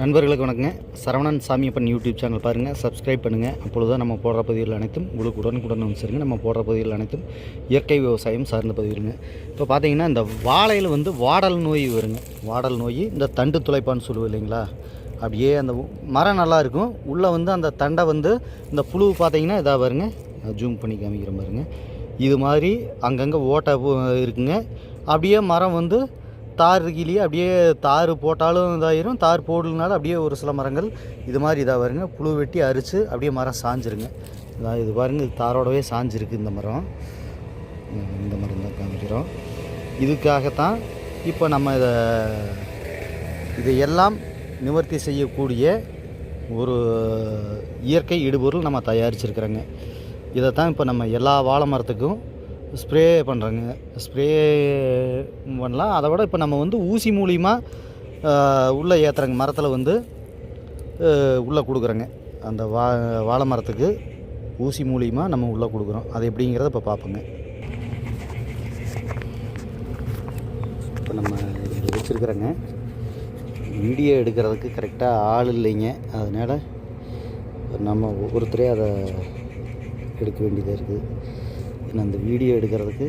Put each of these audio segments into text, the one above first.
நண்பர்களுக்கு வணக்கங்க. Saravanan Samiyappan YouTube channel பாருங்கள் சப்ஸ்கிரைப் பண்ணுங்கள் அப்பொழுது தான் நம்ம போடுற பதிவுகள் அனைத்தும் உங்களுக்கு உடனுக்குடன் வந்து நம்ம போடுற பதிவுகள் அனைத்தும் இயற்கை விவசாயம் சார்ந்த பதிவுகளுங்க இப்போ பார்த்தீங்கன்னா இந்த வாழையில் வந்து வாடல் நோய் வருங்க. வாடல் நோய் இந்த தண்டு துளைப்பான்னு சொல்லுவோம் இல்லைங்களா? அப்படியே அந்த மரம் நல்லா இருக்கும். உள்ளே வந்து அந்த தண்டை வந்து இந்த புழு பார்த்தீங்கன்னா இதாக பாருங்க. ஜூம் பண்ணி காமிக்கிற பாருங்க. இது மாதிரி அங்கங்கே ஓட்டை இருக்குங்க. அப்படியே மரம் வந்து தார் இருக்கிலேயே அப்படியே தார் போட்டாலும் இதாயிரும். தார் போடலனால அப்படியே ஒரு சில மரங்கள் இது மாதிரி இதாக வருங்க. புழு வெட்டி அரித்து அப்படியே மரம் சாஞ்சிருங்க. இதான் இது பாருங்க இது தாரோடவே சாஞ்சிருக்கு இந்த மரம். இந்த மரம் தான் காமிக்கிறோம். இதுக்காகத்தான் இப்போ நம்ம இதை இதையெல்லாம் நிவர்த்தி செய்யக்கூடிய ஒரு இயற்கை இடுபொருள் நம்ம தயாரிச்சிருக்கிறோங்க. இதை தான் இப்போ நம்ம எல்லா வாழை மரத்துக்கும் ஸ்ப்ரே பண்ணுறோங்க ஸ்ப்ரே பண்ணலாம் அதை விட இப்போ நம்ம வந்து ஊசி மூலிமா உள்ளே ஏற்றுறங்க மரத்தில் வந்து உள்ளே கொடுக்குறோங்க. அந்த வா வாழை மரத்துக்கு ஊசி மூலிமா நம்ம உள்ளே கொடுக்குறோம். அது எப்படிங்கிறத இப்போ பார்ப்போங்க இப்போ நம்ம இதில் வச்சுருக்குறோங்க. வீடியோ எடுக்கிறதுக்கு கரெக்டாக ஆள் இல்லைங்க. அதனால் நம்ம ஒவ்வொருத்தரையும் அதை எடுக்க வேண்டியதாக இருக்குது. ஏன்னா அந்த வீடியோ எடுக்கிறதுக்கு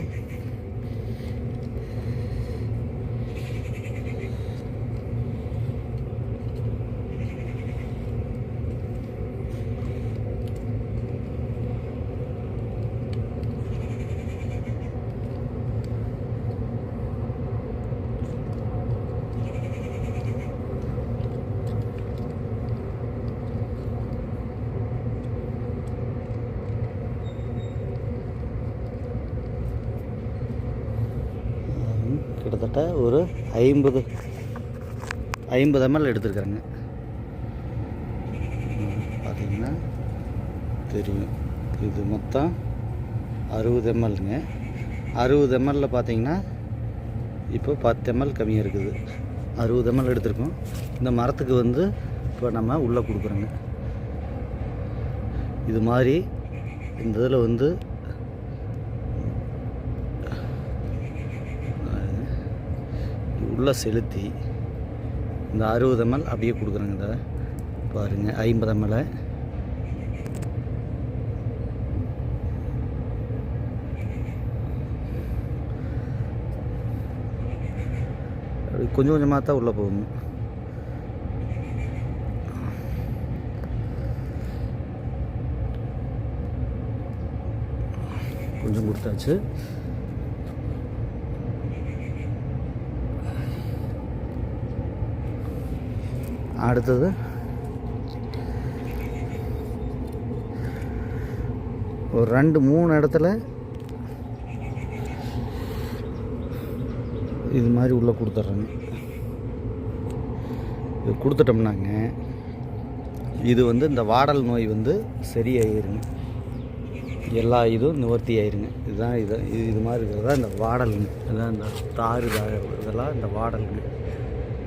கிட்டத்தட்ட ஒரு ஐம்பது ஐம்பது எம்எல் எடுத்துருக்குறேங்க. பார்த்தீங்கன்னா தெரியும். இது மொத்தம் அறுபது எம்எல்ங்க அறுபது எம்எல்ல பார்த்தீங்கன்னா இப்போ பத்து எம்எல் கம்மியாக இருக்குது. அறுபது எம்எல் எடுத்திருக்கோம். இந்த மரத்துக்கு வந்து இப்போ நம்ம உள்ளே கொடுக்குறோங்க. இது மாதிரி இந்த இதில் வந்து உள்ளே செலுத்தி இந்த அறுபது எம்எல் அப்படியே கொடுக்குறேங்க இதை பாருங்கள் ஐம்பது எம்எல் கொஞ்சம் கொஞ்சமாக தான் உள்ளே போகணும். கொஞ்சம் கொடுத்தாச்சு. அடுத்தது. ஒரு ரெண்டு மூணு இடத்துல இது மாதிரி உள்ளே கொடுத்துட்றேங்க இது கொடுத்துட்டோம்னாங்க. இது வந்து இந்த வாடல் நோய் வந்து சரியாயிருங்க. எல்லா இதுவும் நிவர்த்தி ஆயிருங்க. இதுதான் இது இது மாதிரி இருக்கிறதா இந்த வாடலுங்க இதுதான் இந்த தாறு இதெல்லாம் இந்த வாடலுங்க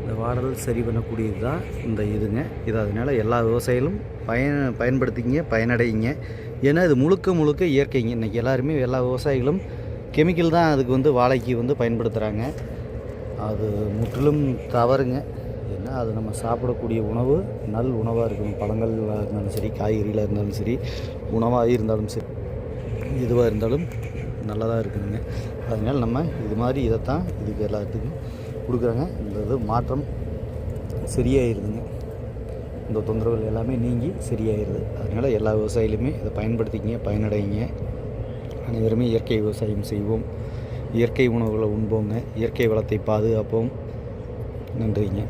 இந்த வாடல் சரி பண்ணக்கூடியது தான் இந்த இதுங்க. இது அதனால் எல்லா விவசாயிகளும் பயன் பயன்படுத்திங்க பயனடைங்க ஏன்னா இது முழுக்க முழுக்க இயற்கைங்க. இன்றைக்கி எல்லாருமே எல்லா விவசாயிகளும் கெமிக்கல் தான் அதுக்கு வந்து வாழைக்கு வந்து பயன்படுத்துகிறாங்க அது முற்றிலும் தவறுங்க. ஏன்னா அது நம்ம சாப்பிடக்கூடிய உணவு நல் உணவாக இருக்கணும் பழங்களாக இருந்தாலும் சரி காய்கறிகளாக இருந்தாலும் சரி உணவாக இருந்தாலும் சரி இதுவாக இருந்தாலும் நல்லதாக இருக்கணுங்க அதனால் நம்ம இது மாதிரி இதைத்தான் இதுக்கு எல்லாத்துக்கும் கொடுக்குறாங்க. இந்த இது மாற்றம் சரியாயிருதுங்க. இந்த தொந்தரவுகள் எல்லாமே நீங்கி சரியாயிருது. அதனால் எல்லா விவசாயிகளுமே இதை பயன்படுத்திக்கிங்க பயனடைங்க அனைவருமே இயற்கை விவசாயம் செய்வோம். இயற்கை உணவுகளை உண்போங்க. இயற்கை வளத்தை பாதுகாப்போம். நன்றிங்க.